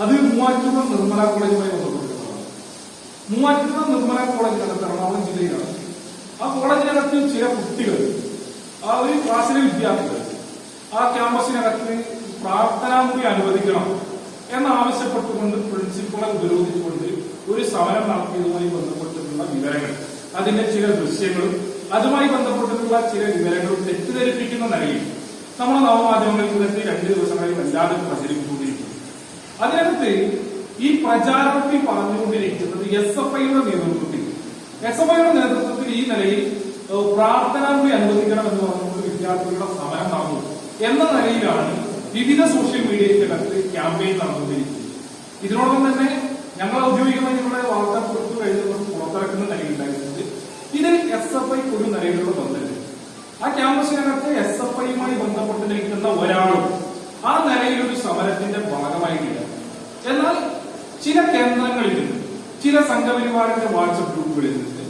അത് മൂവാറ്റുപുഴ നിർമ്മല കോളേജുമായി ബന്ധപ്പെട്ടിട്ടുള്ളതാണ്. മൂവാറ്റുപുഴ നിർമ്മല കോളേജിനകത്ത് എറണാകുളം ജില്ലയിലാണ്. ആ കോളേജിനകത്ത് ചില കുട്ടികൾ ആ ഒരു ക്ലാസ്സിലെ വിദ്യാർത്ഥികൾ ആ ക്യാമ്പസിനകത്ത് പ്രാർത്ഥനാമുറി അനുവദിക്കണം എന്നാവശ്യപ്പെട്ടുകൊണ്ട് പ്രിൻസിപ്പളെ ഉപരോധിച്ചുകൊണ്ട് ഒരു സമരം നടത്തിയതുമായി ബന്ധപ്പെട്ടിട്ടുള്ള വിവരങ്ങൾ. അതിന്റെ ചില ദൃശ്യങ്ങളും അതുമായി ബന്ധപ്പെട്ടിട്ടുള്ള ചില വിവരങ്ങളും തെറ്റിദ്ധരിപ്പിക്കുന്ന നിലയിൽ നമ്മുടെ നവമാധ്യമങ്ങളിൽ ഇന്നത്തെ രണ്ട് ദിവസങ്ങളിൽ വല്ലാതെ പ്രചരിപ്പിച്ചുകൊണ്ടിരിക്കുന്നു. അതിനകത്ത് ഈ പ്രചാരണത്തിൽ പറഞ്ഞുകൊണ്ടിരിക്കുന്നത് എസ് എഫ് ഐയുടെ നേതൃത്വത്തിൽ. എസ് എഫ് ഐയുടെ നേതൃത്വത്തിൽ ഈ നിലയിൽ പ്രാർത്ഥനാ പ്രാർത്ഥനാമുറി അനുവദിക്കണം എന്ന് പറഞ്ഞുകൊണ്ട് വിദ്യാർത്ഥികളുടെ സമരം നടന്നു. എന്ന നിലയിലാണ് വിവിധ സോഷ്യൽ മീഡിയയ്ക്കകത്ത് ക്യാമ്പയിൻ നടന്നുകൊണ്ടിരിക്കുന്നത്. ഇതിനോടൊപ്പം തന്നെ ഞങ്ങൾ ഔദ്യോഗികമായി ഞങ്ങളുടെ വാർത്ത പുറത്തു കഴിഞ്ഞപ്പോൾ പുറത്തിറക്കുന്ന നിലയിലുണ്ടായിരുന്നത് ഇതിൽ എസ് എഫ് ഐക്ക് ഒരു നിലയിലുള്ള ബന്ധമില്ല ആ ക്യാമ്പസിനകത്ത് എസ് എഫ് ഐയുമായി ബന്ധപ്പെട്ട് നിൽക്കുന്ന ഒരാളും ആ നിലയിലൊരു സമരത്തിന്റെ ഭാഗമായിട്ടില്ല എന്നാൽ ചില കേന്ദ്രങ്ങളിൽ നിന്ന് ചില സംഘപരിവാറിന്റെ വാട്സപ്പ് ഗ്രൂപ്പുകളിൽ നിന്ന്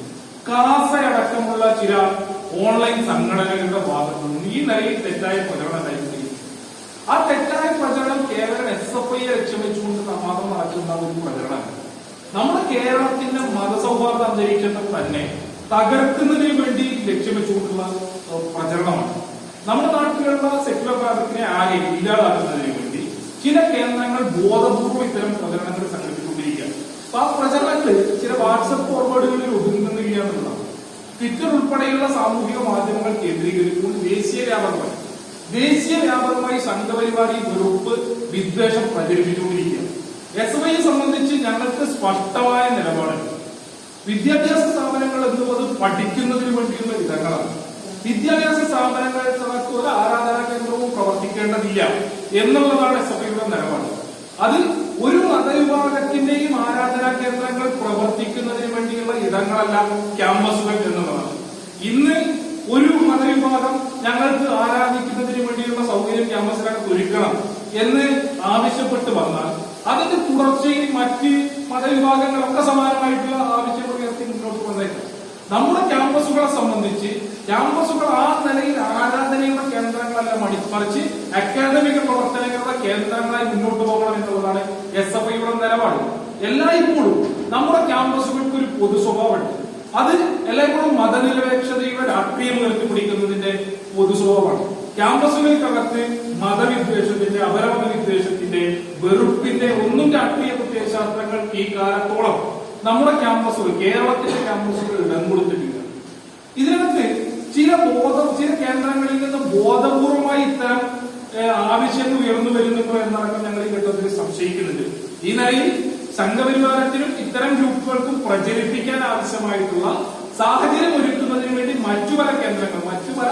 കാസയടക്കമുള്ള ചില ഓൺലൈൻ സംഘടനകളുടെ ഭാഗത്തു നിന്ന് ഈ നിലയിൽ തെറ്റായ പ്രചരണം ഉണ്ടായിക്കൊണ്ടിരിക്കുന്നു ആ തെറ്റായ പ്രചരണം കേവലം എസ് എഫ് ഐയെ ലക്ഷ്യം വെച്ചുകൊണ്ട് നടക്കുന്ന ഒരു പ്രചരണമാണ്. നമ്മുടെ കേരളത്തിന്റെ മതസൗഹാർദ്ദ അന്തരീക്ഷത്തെ തന്നെ തകർക്കുന്നതിന് വേണ്ടി ലക്ഷ്യം വെച്ചുകൊണ്ടുള്ള പ്രചരണമാണ്. നമ്മുടെ നാട്ടിലുള്ള സെക്യുലർ ഭാഗത്തിനെ ആരെയും ഇല്ലാതാക്കുന്നതിന് ചില കേന്ദ്രങ്ങൾ ബോധപൂർവം ഇത്തരം പ്രചരണങ്ങൾ സംഘടിപ്പിച്ചുകൊണ്ടിരിക്കുകയാണ് അപ്പൊ ആ പ്രചരണങ്ങൾ ചില വാട്സപ്പ് ഫോർവേഡുകളിൽ ഒതുങ്ങുന്നില്ല എന്നുള്ളതാണ്. ട്വിറ്റർ ഉൾപ്പെടെയുള്ള സാമൂഹിക മാധ്യമങ്ങൾ കേന്ദ്രീകരിച്ചുകൊണ്ട് ദേശീയ വ്യാപകമായി. ദേശീയ വ്യാപകമായി സംഘപരിപാടി ഗ്രൂപ്പ് വിദ്വേഷം പ്രചരിപ്പിച്ചുകൊണ്ടിരിക്കുകയാണ് എസ് വൈയെ സംബന്ധിച്ച് ഞങ്ങൾക്ക് സ്പഷ്ടമായ നിലപാടുണ്ട്. വിദ്യാഭ്യാസ സ്ഥാപനങ്ങൾ എന്നുള്ളത് പഠിക്കുന്നതിന് വേണ്ടിയുള്ള ഇടങ്ങളാണ് വിദ്യാഭ്യാസ സ്ഥാപനങ്ങൾ ആരാധനാ കേന്ദ്രവും പ്രവർത്തിക്കേണ്ടതില്ല. എന്നുള്ളതാണ് എസ് എഫ് ഐയുടെ നിലപാട്. അത് ഒരു മതവിഭാഗത്തിന്റെയും ആരാധനാ കേന്ദ്രങ്ങൾ പ്രവർത്തിക്കുന്നതിന് വേണ്ടിയുള്ള ഇടങ്ങളല്ല ക്യാമ്പസുകൾ എന്നുള്ളതാണ് ഇന്ന് ഒരു മതവിഭാഗം ഞങ്ങൾക്ക് ആരാധിക്കുന്നതിന് വേണ്ടിയുള്ള സൗകര്യം ക്യാമ്പസിനകത്ത് ഒരുക്കണം എന്ന് ആവശ്യപ്പെട്ട് വന്നാൽ അതിന്റെ തുടർച്ചയിൽ മറ്റ് മതവിഭാഗങ്ങളൊക്കെ സമാനമായിട്ടുള്ള ആവശ്യങ്ങൾ ഉയർത്തി മുന്നോട്ട് വന്നേക്കാം. നമ്മുടെ ക്യാമ്പസുകളെ സംബന്ധിച്ച് ക്യാമ്പസുകൾ ആ നിലയിൽ ആരാധനയുടെ കേന്ദ്രങ്ങളല്ല മറിച്ച് പ്രവർത്തനങ്ങളുടെ കേന്ദ്രങ്ങളായി മുന്നോട്ട് പോകണം എന്നുള്ളതാണ് എസ് എഫ് ഐയുടെ നിലപാട്. എല്ലായ്പ്പോഴും നമ്മുടെ ക്യാമ്പസുകൾക്ക് ഒരു പൊതു സ്വഭാവമുണ്ട്. അത് എല്ലായ്പ്പോഴും മതനിരപേക്ഷതയുടെ രാഷ്ട്രീയം ഉയർത്തിപ്പിടിക്കുന്നതിന്റെ പൊതു സ്വഭാവമാണ്. ക്യാമ്പസുകൾക്കകത്ത് മതവിദ്വേഷത്തിന്റെ അപരമത വിദ്വേഷത്തിന്റെ വെറുപ്പിന്റെ ഒന്നും രാഷ്ട്രീയ പ്രത്യയശാസ്ത്രങ്ങൾ ഈ കാലത്തോളം നമ്മുടെ ക്യാമ്പസുകൾ കേരളത്തിലെ ക്യാമ്പസുകൾ ഇടം കൊടുത്തിട്ടില്ല ഇതിനകത്ത് ചില ബോധം ചില കേന്ദ്രങ്ങളിൽ നിന്ന് ബോധപൂർവമായി ഇത്തരം ആവശ്യങ്ങൾ ഉയർന്നു വരുന്നുണ്ടോ എന്നടക്കം ഞങ്ങൾ ഈ ഘട്ടത്തിൽ സംശയിക്കുന്നുണ്ട്. ഈ നിലയിൽ സംഘപരിവാരത്തിനും ഇത്തരം ഗ്രൂപ്പുകൾക്കും പ്രചരിപ്പിക്കാൻ ആവശ്യമായിട്ടുള്ള സാഹചര്യം ഒരുക്കുന്നതിന് വേണ്ടി മറ്റു പല കേന്ദ്രങ്ങൾ മറ്റു പല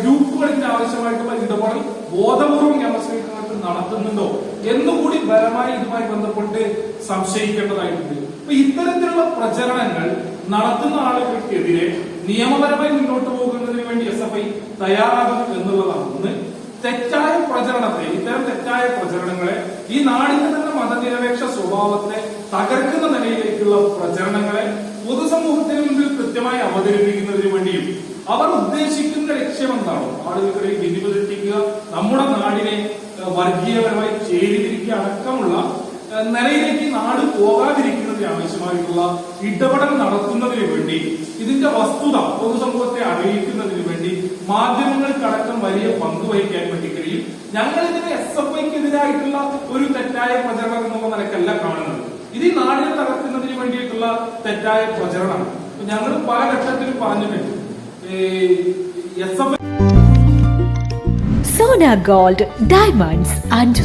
ഗ്രൂപ്പുകൾക്ക് ആവശ്യമായിട്ടുള്ള ഇടപെടൽ ബോധപൂർവം ക്യാമ്പസുകൾക്ക് നടത്തുന്നുണ്ടോ എന്നുകൂടി ബലമായി ഇതുമായി ബന്ധപ്പെട്ട് സംശയിക്കേണ്ടതായിട്ടുണ്ട്. അപ്പൊ ഇത്തരത്തിലുള്ള പ്രചരണങ്ങൾ നടത്തുന്ന ആളുകൾക്കെതിരെ നിയമപരമായി മുന്നോട്ട് പോകുന്നതിന് വേണ്ടി എസ് എഫ് ഐ തയ്യാറാകും എന്നുള്ളതാണ്. തെറ്റായ പ്രചരണത്തെ ഇത്തരം തെറ്റായ പ്രചരണങ്ങളെ ഈ നാടിന്റെ തന്നെ മതനിരപേക്ഷ സ്വഭാവത്തെ തകർക്കുന്ന നിലയിലേക്കുള്ള പ്രചരണങ്ങളെ പൊതുസമൂഹത്തിന് മുമ്പിൽ കൃത്യമായി അവതരിപ്പിക്കുന്നതിന് വേണ്ടിയും അവർ ഉദ്ദേശിക്കുന്ന ലക്ഷ്യം എന്താണോ? ആളുകൾക്കിടയിൽ വിധിപതിപ്പിക്കുക നമ്മുടെ നാടിനെ വർഗീയപരമായി ചേരിതിരിക്കുക അടക്കമുള്ള നിലയിലേക്ക് നാട് പോകാതിരിക്കുന്നതിന് ആവശ്യമായിട്ടുള്ള ഇടപെടൽ നടത്തുന്നതിന് വേണ്ടി ഇതിന്റെ വസ്തുത പൊതുസമൂഹത്തെ അറിയിക്കുന്നതിന് വേണ്ടി മാധ്യമങ്ങൾക്കടക്കം വലിയ പങ്ക് വഹിക്കാൻ വേണ്ടി കഴിയും. ഞങ്ങൾ ഇതിനെ എസ് എഫ് ഐക്കെതിരായിട്ടുള്ള ഒരു തെറ്റായ പ്രചരണം എന്നുള്ള നിലക്കല്ല കാണുന്നത്. ഇത് ഈ നാടിനെ തകർക്കുന്നതിന് വേണ്ടിയിട്ടുള്ള തെറ്റായ പ്രചരണം ഞങ്ങൾ പല ഘട്ടത്തിലും പറഞ്ഞിട്ടുണ്ട് S F Sona gold diamonds and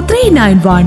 three nine one